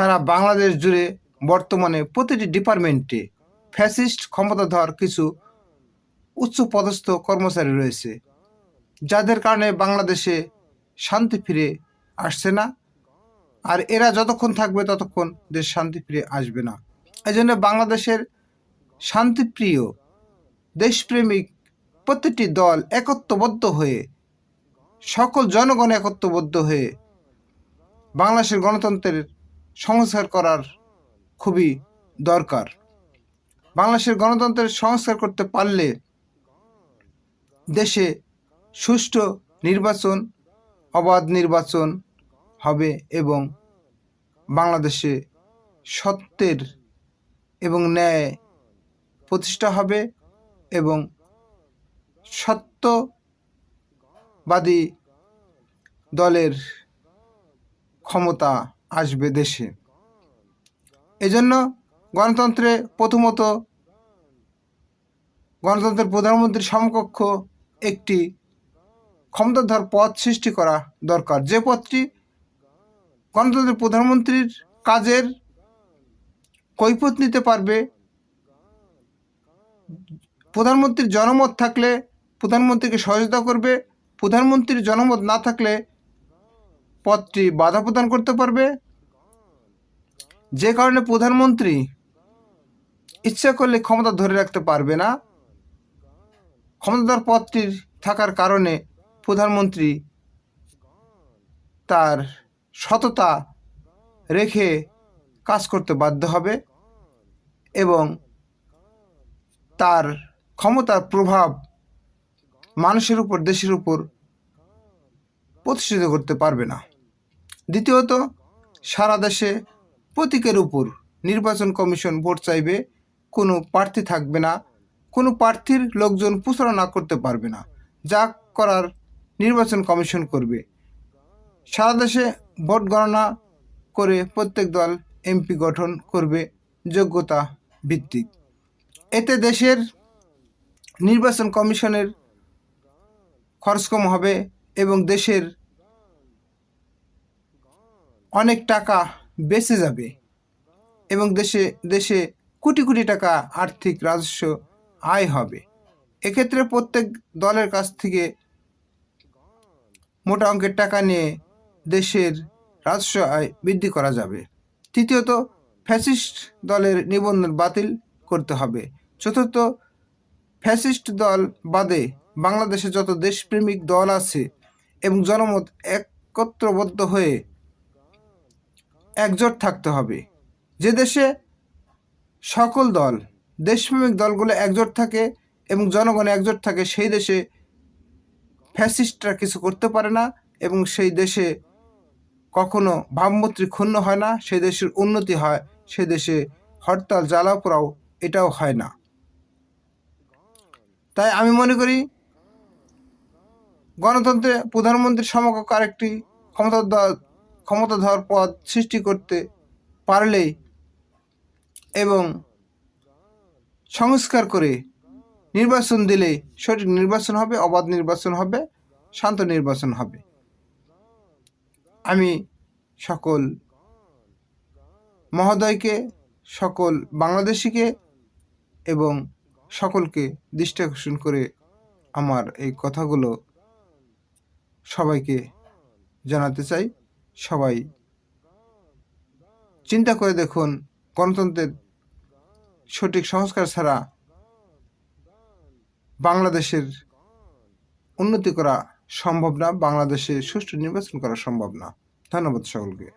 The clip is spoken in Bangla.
সারা বাংলাদেশ জুড়ে বর্তমানে প্রতিটি ডিপার্টমেন্টে ফ্যাসিস্ট ক্ষমতাধর কিছু উচ্চ পদস্থ কর্মচারী রয়েছে, যাদের কারণে বাংলাদেশে শান্তি ফিরে আসছে না। আর এরা যতক্ষণ থাকবে ততক্ষণ দেশ শান্তি ফিরে আসবে না। এই জন্য বাংলাদেশের শান্তিপ্রিয়, দেশপ্রেমিক প্রতিটি দল একত্রবদ্ধ হয়ে, সকল জনগণ একত্রবদ্ধ হয়ে বাংলাদেশের গণতন্ত্রের সংস্কার করার খুবই দরকার। বাংলাদেশের গণতন্ত্রের সংস্কার করতে পারলে দেশে সুষ্ঠু নির্বাচন, অবাধ নির্বাচন হবে এবং বাংলাদেশে সত্যের এবং ন্যায় প্রতিষ্ঠা হবে এবং সত্যবাদী দলের ক্ষমতা আসবে দেশে। এজন্য গণতন্ত্রে প্রথমত গণতন্ত্রের প্রধানমন্ত্রীর সমকক্ষ একটি ক্ষমতাধর পদ সৃষ্টি করা দরকার। যে পদটি গণতন্ত্রের প্রধানমন্ত্রীর কাজের কৈফত নিতে পারবে, প্রধানমন্ত্রীর জনমত থাকলে প্রধানমন্ত্রীকে সহযোগিতা করবে, প্রধানমন্ত্রীর জনমত না থাকলে পদটি বাধা প্রদান করতে পারবে। যে কারণে প্রধানমন্ত্রী ইচ্ছা করলে ক্ষমতা ধরে রাখতে পারবে না। ক্ষমতাধর পদটির থাকার কারণে প্রধানমন্ত্রী তার সততা রেখে কাজ করতে বাধ্য হবে এবং তার ক্ষমতার প্রভাব মানুষের উপর, দেশের উপর প্রতিষ্ঠিত করতে পারবে না। দ্বিতীয়ত, সারা দেশে প্রতীকের উপর নির্বাচন কমিশন ভোট চাইবে, কোনো প্রার্থী থাকবে না, কোনো প্রার্থীর লোকজন প্রচারণা করতে পারবে না, যা করার নির্বাচন কমিশন করবে। সারা দেশে ভোট গণনা করে প্রত্যেক দল এমপি গঠন করবে যোগ্যতা ভিত্তিক। এতে দেশের নির্বাচন কমিশনের খরচ কম হবে এবং দেশের অনেক টাকা বেঁচে যাবে এবং দেশে দেশে কোটি কোটি টাকা আর্থিক রাজস্ব আয় হবে। এক্ষেত্রে প্রত্যেক দলের কাছ থেকে মোটা অঙ্কের টাকা নিয়ে দেশের রাজস্ব আয় বৃদ্ধি করা যাবে। তৃতীয়ত, ফ্যাসিস্ট দলের নিবন্ধন বাতিল করতে হবে। চতুর্থ, ফ্যাসিস্ট দল বাদে বাংলাদেশে যত দেশপ্রেমিক দল আছে এবং জনমত একত্রবদ্ধ হয়ে একজোট থাকতে হবে। যে দেশে সকল দল, দেশপ্রেমিক দলগুলো একজোট থাকে এবং জনগণ একজোট থাকে, সেই দেশে ফ্যাসিস্টরা কিছু করতে পারে না এবং সেই দেশে কখনো ভাবমূর্তি ক্ষুণ্ণ হয় না, সেই দেশের উন্নতি হয় সে দেশে হরতাল জ্বালাও পোড়াও, এটাও হয় না। তাই আমি মনে করি গণতন্ত্রে প্রধানমন্ত্রীর সমকক্ষ আরেকটি ক্ষমতাধর ক্ষমতাধর পদ সৃষ্টি করতে পারলেই এবং সংস্কার করে নির্বাচন দিলে সঠিক নির্বাচন হবে, অবাধ নির্বাচন হবে, শান্ত নির্বাচন হবে। আমি সকল মহোদয়কে, সকল বাংলাদেশিকে এবং সকলকে দৃষ্টি আকর্ষণ করে আমার এই কথাগুলো সবাইকে জানাতে চাই। সবাই। চিন্তা করে দেখুন, গণতন্ত্রের সঠিক সংস্কার ছাড়া বাংলাদেশের উন্নতি করা সম্ভব না, বাংলাদেশে সুষ্ঠু নির্বাচন করা সম্ভব না। ধন্যবাদ সকলকে।